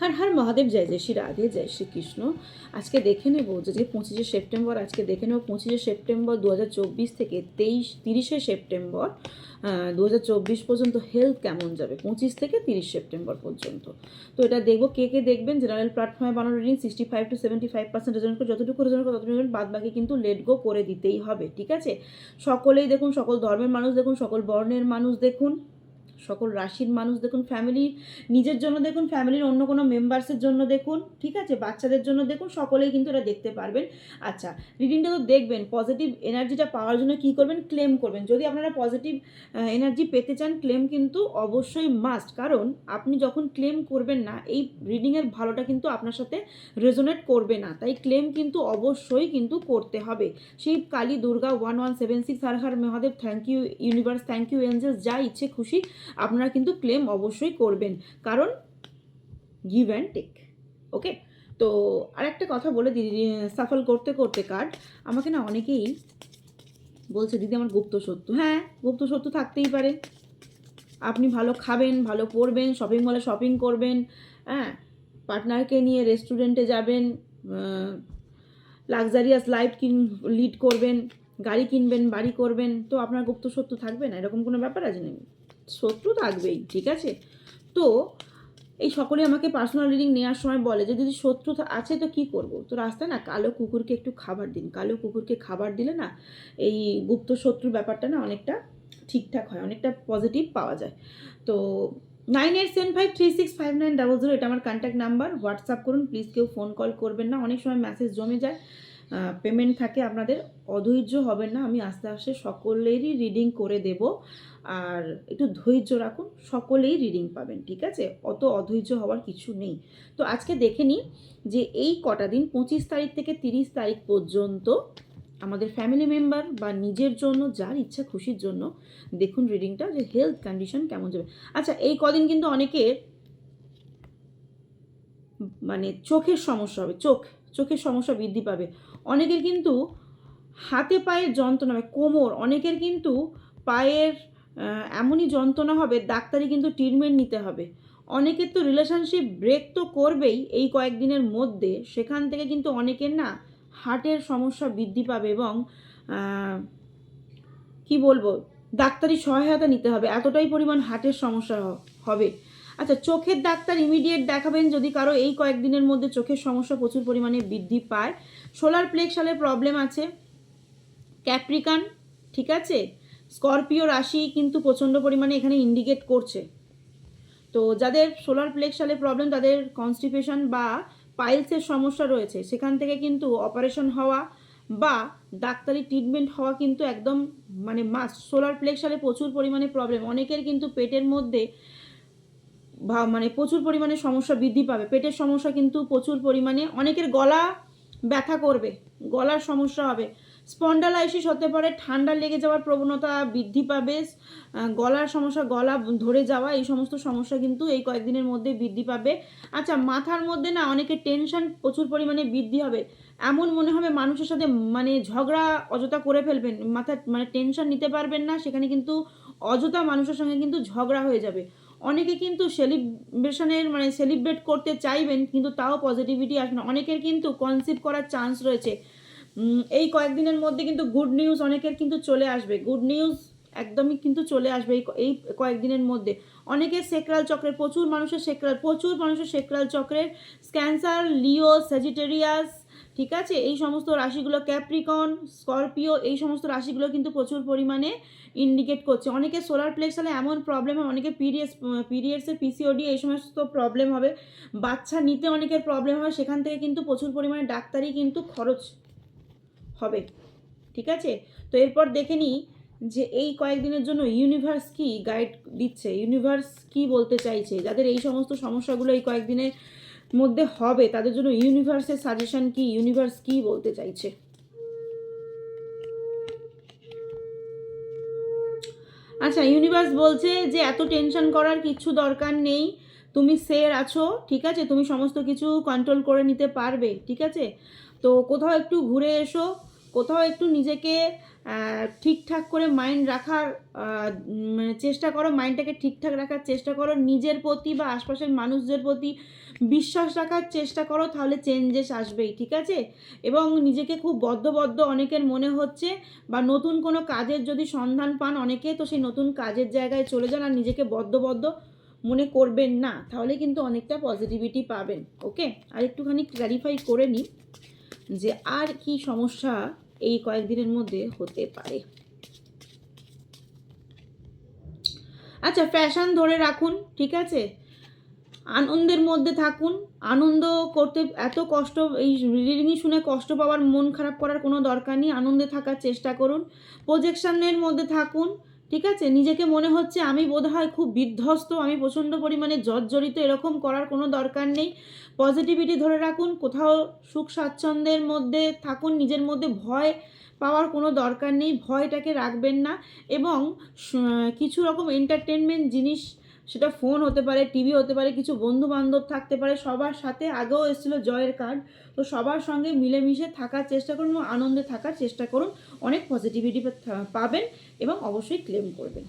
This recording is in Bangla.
হর হর মহাদেব, জয় জয় শ্রী রাধে, জয় শ্রী কৃষ্ণ। আজকে দেখে নেব যে পঁচিশে সেপ্টেম্বর, আজকে দেখে নেব পঁচিশে সেপ্টেম্বর দু হাজার চব্বিশ থেকে তেইশ, তিরিশে সেপ্টেম্বর দু হাজার চব্বিশ পর্যন্ত হেলথ কেমন যাবে? পঁচিশ থেকে তিরিশ সেপ্টেম্বর পর্যন্ত। তো এটা দেখব কে কে দেখবেন। জেনারেল প্ল্যাটফর্মে বানানো reading sixty five to seventy five percent Rezon করে, যতটুকু রেজন করে ততটুকু বাদ বাকি কিন্তু লেট গো করে দিতেই হবে, ঠিক আছে? সকলেই দেখুন, সকল ধর্মের মানুষ দেখুন, সকল বর্ণের মানুষ দেখুন। সকল রাশির মানুষ দেখুন ফ্যামিলি নিজের জন্য দেখুন ফ্যামিলির অন্য কোনো মেম্বার্সের জন্য দেখুন, ঠিক আছে? বাচ্চাদের জন্য দেখুন, সকলেই কিন্তু এটা দেখতে পারবেন। আচ্ছা রিডিংটা তো দেখবেন পজিটিভ এনার্জিটা পাওয়ার জন্য কী করবেন? ক্লেম করবেন। যদি আপনারা পজিটিভ এনার্জি পেতে চান ক্লেম কিন্তু অবশ্যই মাস্ট কারণ আপনি যখন ক্লেম করবেন না, এই রিডিংয়ের ভালোটা কিন্তু আপনার সাথে রেজোনেট করবে না। তাই ক্লেম কিন্তু অবশ্যই কিন্তু করতে হবে। Shiv, Kali, Durga one one seven six Har Har Mahadev thank you universe thank you angels যা ইচ্ছে, খুশি আপনারা কিন্তু ক্লেম অবশ্যই করবেন। কারণ গিভ অ্যান্ড টেক ওকে তো আরেকটা কথা বলে দিদি সাফল করতে করতে কার্ড আমাকে না অনেকেই বলছে, দিদি, আমার গুপ্ত সত্য হ্যাঁ গুপ্ত সত্য থাকতেই পারে। আপনি ভালো খাবেন, ভালো পরবেন শপিং মলে শপিং করবেন হ্যাঁ? পার্টনারকে নিয়ে রেস্টুরেন্টে যাবেন লাক্সারিয়াস লাইফ কিন লিড করবেন, গাড়ি কিনবেন, বাড়ি করবেন, তো আপনার গুপ্ত সত্য থাকবে না? এরকম কোনো ব্যাপার আছে নাকি? শত্রু থাকবেই, ঠিক আছে? তো এই সকলে আমাকে পার্সোনাল রিডিং নেওয়ার সময় বলে যে যদি শত্রু আছে তো কি করব? তো রাস্তায় না কালো কুকুরকে একটু খাবার দিন। কালো কুকুরকে খাবার দিলে না এই গুপ্ত শত্রুর ব্যাপারটা না অনেকটা ঠিকঠাক হয়, অনেকটা পজিটিভ পাওয়া যায়। তো nine eight seven five three six five nine double zero এটা আমার কন্ট্যাক্ট নাম্বার হোয়াটসঅ্যাপ করুন প্লিজ কেউ ফোন কল করবেন না। অনেক সময় মেসেজ জমে যায়। পেমেন্ট থাকে, আপনাদের অধৈর্য হবেন না। আমি আস্তে আস্তে সকলেরই রিডিং করে দেব। আর একটু ধৈর্য রাখুন, সকলেই রিডিং পাবেন, ঠিক আছে? অত অধৈর্য হওয়ার কিছু নেই। তো আজকে দেখে নিই যে এই কটা দিন, পঁচিশ তারিখ থেকে তিরিশ তারিখ পর্যন্ত আমাদের ফ্যামিলি মেম্বার বা নিজের জন্য, যার ইচ্ছা খুশির জন্য দেখুন রিডিংটা যে হেলথ কন্ডিশন কেমন যাবে। আচ্ছা এই কদিন কিন্তু অনেকের মানে চোখের সমস্যা হবে, চোখ। চোখের সমস্যা বৃদ্ধি পাবে। অনেকের কিন্তু হাতে পায়ের যন্ত্রণা হবে, কোমর। অনেকের কিন্তু পায়ের এমনই যন্ত্রণা হবে, ডাক্তারি কিন্তু ট্রিটমেন্ট নিতে হবে। অনেকের তো রিলেশনশিপ ব্রেক তো করবেই এই কয়েকদিনের মধ্যে। সেখান থেকে কিন্তু অনেকের না হার্টের সমস্যা বৃদ্ধি পাবে এবং কি বলব, ডাক্তারি সহায়তা নিতে হবে। এতটাই পরিমাণ হার্টের সমস্যা হবে। আচ্ছা চোখের ডাক্তার ইমিডিয়েট দেখাবেন যদি কারও এই কয়েকদিনের মধ্যে চোখের সমস্যা প্রচুর পরিমাণে বৃদ্ধি পায়। সোলার প্লেক্সালের প্রবলেম আছে। ক্যাপ্রিকান, ঠিক আছে? স্করপিও রাশি কিন্তু প্রচণ্ড পরিমাণে এখানে ইন্ডিকেট করছে। তো যাদের সোলার প্লেক্সালে প্রবলেম তাদের কনস্টিপেশন বা পাইলসের সমস্যা রয়েছে, সেখান থেকে কিন্তু অপারেশন হওয়া বা ডাক্তারি ট্রিটমেন্ট হওয়া কিন্তু একদম মানে মাস সোলার প্লেক্সালে প্রচুর পরিমাণে প্রবলেম অনেকের কিন্তু পেটের মধ্যে মানে প্রচুর পরিমাণে সমস্যা বৃদ্ধি পাবে। পেটের সমস্যা কিন্তু প্রচুর পরিমাণে অনেকের গলা ব্যথা করবে, গলার সমস্যা হবে। স্পন্ডালাইসিস হতে পারে, ঠান্ডা লেগে যাওয়ার প্রবণতা বৃদ্ধি পাবে গলার সমস্যা, গলা ধরে যাওয়া, এই সমস্ত সমস্যা কিন্তু এই কয়েকদিনের মধ্যে বৃদ্ধি পাবে। আচ্ছা মাথার মধ্যে না অনেকের টেনশন প্রচুর পরিমাণে বৃদ্ধি হবে। এমন মনে হবে মানুষের সাথে মানে ঝগড়া, অযথা করে ফেলবেন মাথা মানে টেনশন নিতে পারবেন না, সেখানে কিন্তু অযথা মানুষের সঙ্গে কিন্তু ঝগড়া হয়ে যাবে। অনেকে কিন্তু সেলিব্রেশনের মানে সেলিব্রেট করতে চাইবেন, কিন্তু তাও পজিটিভিটি আসবে না। অনেকের কিন্তু কনসিভ করার চান্স রয়েছে। এই কয়েকদিনের মধ্যে কিন্তু গুড নিউজ অনেকের কিন্তু চলে আসবে। গুড নিউজ একদমই কিন্তু চলে আসবে এই এই কয়েকদিনের মধ্যে। অনেকের সেক্রাল চক্রের প্রচুর মানুষের সেক্রাল প্রচুর মানুষের সেক্রাল চক্রের ক্যান্সার লিও স্যাজিটেরিয়াস ঠিক আছে? এই সমস্ত রাশিগুলো ক্যাপ্রিকন স্করপিও এই সমস্ত রাশিগুলো কিন্তু প্রচুর পরিমাণে ইন্ডিকেট করছে। অনেকে সোলার প্লেক্স হলে এমন প্রবলেম হয়, অনেকে পিরিয়ডস পিরিয়ডসের পিসিওডি এই সমস্ত প্রবলেম হবে। বাচ্চা নিতে অনেকের প্রবলেম হয় সেখান থেকে কিন্তু প্রচুর পরিমাণে ডাক্তারি কিন্তু খরচ হবে, ঠিক আছে? তো এরপর দেখে নিই যে এই কয়েকদিনের জন্য ইউনিভার্স কি গাইড দিচ্ছে ইউনিভার্স কি বলতে চাইছে? যাদের এই সমস্ত সমস্যাগুলো এই কয়েকদিনের মধ্যে হবে, তাদের জন্য ইউনিভার্সের সাজেশন কি ইউনিভার্স কি বলতে চাইছে? আচ্ছা ইউনিভার্স বলছে যে এত টেনশন করার কিছু দরকার নেই, তুমি সের আছো, ঠিক আছে? তুমি সমস্ত কিছু কন্ট্রোল করে নিতে পারবে, ঠিক আছে? তো কোথাও একটু ঘুরে এসো, কোথাও একটু নিজেকে ঠিকঠাক করে মাইন্ড রাখার মানে চেষ্টা করো মাইন্ডটাকে ঠিকঠাক রাখার চেষ্টা করো, নিজের প্রতি বা আশপাশের মানুষদের প্রতি বিশ্বাস রাখার চেষ্টা করো, তাহলে চেঞ্জেস আসবেই, ঠিক আছে? এবং নিজেকে খুব বদ্ধবদ্ধ অনেকের মনে হচ্ছে, বা নতুন কোনো কাজের যদি সন্ধান পান অনেকে, তো সেই নতুন কাজের জায়গায় চলে যান আর নিজেকে বদ্ধবদ্ধ মনে করবেন না, তাহলে কিন্তু অনেকটা পজিটিভিটি পাবেন ওকে আর একটুখানি ক্ল্যারিফাই করে নিই যে আর কি সমস্যা এই কয়েকদিনের মধ্যে হতে পারে। আচ্ছা ফ্যাশন ধরে রাখুন, ঠিক আছে? আনন্দের মধ্যে থাকুন। আনন্দ করতে এত কষ্ট, এই রিডিংই শুনে কষ্ট পাওয়ার, মন খারাপ করার কোনো দরকার নেই। আনন্দে থাকার চেষ্টা করুন। প্রজেকশনের মধ্যে থাকুন, ঠিক আছে? নিজেকে মনে হচ্ছে আমি বোধহয় খুব বিধ্বস্ত, আমি প্রচণ্ড পরিমাণে জর্জরিত, এরকম করার কোনো দরকার নেই। পজিটিভিটি ধরে রাখুন, কোথাও সুখ স্বাচ্ছন্দ্যের মধ্যে থাকুন, নিজের মধ্যে ভয় পাওয়ার কোনো দরকার নেই। ভয়টাকে রাখবেন না এবং কিছু রকম এন্টারটেনমেন্ট জিনিস সেটা ফোন হতে পারে, টিভি হতে পারে, কিছু বন্ধু বান্ধব থাকতে পারে, সবার সাথে আগেও এসেছিল জয়ের কার্ড তো সবার সঙ্গে মিলেমিশে থাকার চেষ্টা করুন এবং আনন্দে থাকার চেষ্টা করুন। অনেক পজিটিভিটি পাবেন এবং অবশ্যই ক্লেম করবেন।